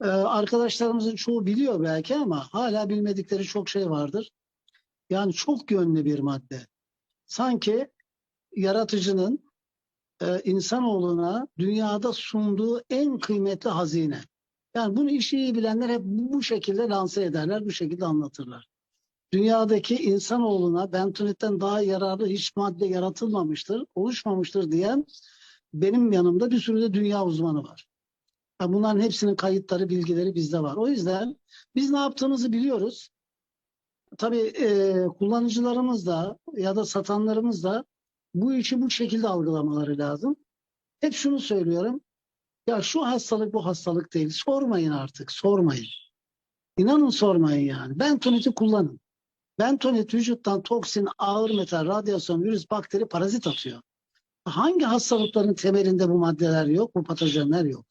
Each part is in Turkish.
Ee, arkadaşlarımızın çoğu biliyor belki ama hala bilmedikleri çok şey vardır. Yani çok yönlü bir madde. Sanki yaratıcının e, insanoğluna dünyada sunduğu en kıymetli hazine. Yani bunu işi iyi bilenler hep bu şekilde lanse ederler, bu şekilde anlatırlar. Dünyadaki insanoğluna bentonitten daha yararlı hiç madde yaratılmamıştır, oluşmamıştır diyen benim yanımda bir sürü de dünya uzmanı var. Bunların hepsinin kayıtları, bilgileri bizde var. O yüzden biz ne yaptığımızı biliyoruz. Tabii e, kullanıcılarımız da ya da satanlarımız da bu işi bu şekilde algılamaları lazım. Hep şunu söylüyorum. Ya şu hastalık bu hastalık değil. Sormayın artık. Sormayın. İnanın sormayın yani. Bentonit'i kullanın. Bentonit vücuttan toksin, ağır metal, radyasyon, virüs, bakteri, parazit atıyor. Hangi hastalıkların temelinde bu maddeler yok, bu patojenler yok?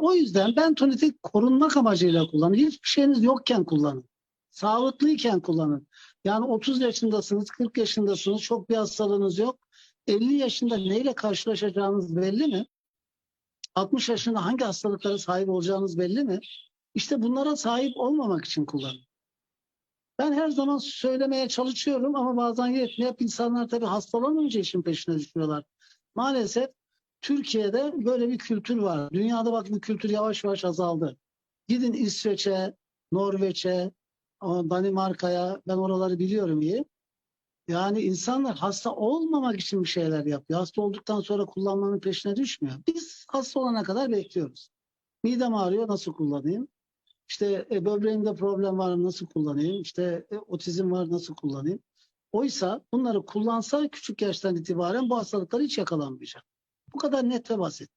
O yüzden bentoniti korunmak amacıyla kullanın. Hiçbir şeyiniz yokken kullanın. Sağlıklıyken kullanın. Yani 30 yaşındasınız, 40 yaşındasınız, çok bir hastalığınız yok. 50 yaşında neyle karşılaşacağınız belli mi? 60 yaşında hangi hastalıklara sahip olacağınız belli mi? İşte bunlara sahip olmamak için kullanın. Ben her zaman söylemeye çalışıyorum ama bazen yetmiyor. İnsanlar tabii hastalanınca işin peşine düşüyorlar. Maalesef Türkiye'de böyle bir kültür var. Dünyada bak bu kültür yavaş yavaş azaldı. Gidin İsveç'e, Norveç'e, Danimarka'ya ben oraları biliyorum iyi. Yani insanlar hasta olmamak için bir şeyler yapıyor. Hasta olduktan sonra kullanmanın peşine düşmüyor. Biz hasta olana kadar bekliyoruz. Midem ağrıyor nasıl kullanayım? İşte e, böbreğimde problem var nasıl kullanayım? İşte e, otizm var nasıl kullanayım? Oysa bunları kullansa küçük yaştan itibaren bu hastalıklar hiç yakalanmayacak. Bu kadar net ve basit.